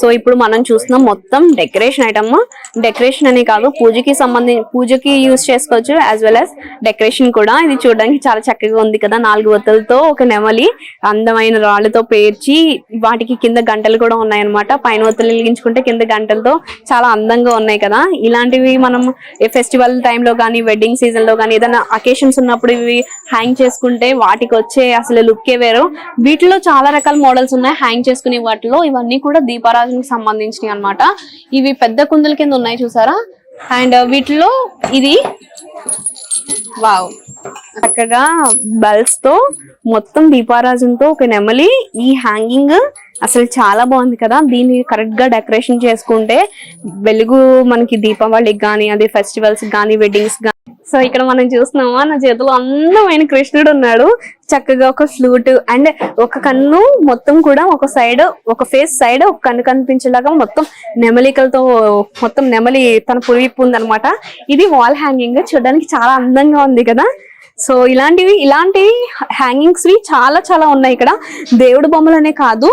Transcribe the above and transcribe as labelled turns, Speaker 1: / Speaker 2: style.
Speaker 1: So ఇప్పుడు మనం చూస్తున్నాం మొత్తం డెకరేషన్ ఐటమ్ డెకరేషన్ అనే కాదు పూజకి సంబంధించి పూజకి యూజ్ చేసుకోవచ్చు యాజ్ వెల్ యాజ్ డెకరేషన్ కూడా. ఇది చూడడానికి చాలా చక్కగా ఉంది కదా. నాలుగు ఒత్తులతో ఒక నెమలి అందమైన రాళ్ళతో పేర్చి వాటికి కింద గంటలు కూడా ఉన్నాయన్నమాట. పైన ఒత్తులు వెలిగించుకుంటే కింద గంటలతో చాలా అందంగా ఉన్నాయి కదా. ఇలాంటివి మనం ఫెస్టివల్ టైంలో కానీ వెడ్డింగ్ సీజన్లో కానీ ఏదైనా అకేషన్స్ ఉన్నప్పుడు ఇవి హ్యాంగ్ చేసుకుంటే వాటికి వచ్చే అసలు లుక్కే వేరు. వీటిలో చాలా రకాల మోడల్స్ ఉన్నాయి. హ్యాంగ్ చేసుకునే వాటిలో ఇవన్నీ కూడా దీపారాజునికి సంబంధించినవి అన్నమాట. ఇవి పెద్ద కుందుల కింద ఉన్నాయి చూసారా? అండ్ వీటిలో ఇది వావ్. చక్కగా బల్బ్స్తో మొత్తం దీపారాజంతో ఒక నెమలి ఈ హ్యాంగింగ్ అసలు చాలా బాగుంది కదా. దీన్ని కరెక్ట్గా డెకరేషన్ చేసుకుంటే వెలుగు మనకి దీపావళికి కానీ అదే ఫెస్టివల్స్ కానీ వెడ్డింగ్స్ కానీ సో ఇక్కడ మనం చూస్తున్నామా? నా చేతిలో అందమైన కృష్ణుడు ఉన్నాడు. చక్కగా ఒక ఫ్లూట్ అండ్ ఒక కన్ను మొత్తం కూడా ఒక సైడ్ ఒక ఫేస్ సైడ్ ఒక కన్ను కనిపించేలాగా మొత్తం నెమలికలతో మొత్తం నెమలి తన పురివిప్పు ఉందనమాట ఇది వాల్ హ్యాంగింగ్ చూడడానికి చాలా అందంగా ఉంది కదా. సో ఇలాంటివి ఇలాంటి హ్యాంగింగ్స్ వి చాలా చాలా ఉన్నాయి ఇక్కడ. దేవుడు బొమ్మలనే కాదు.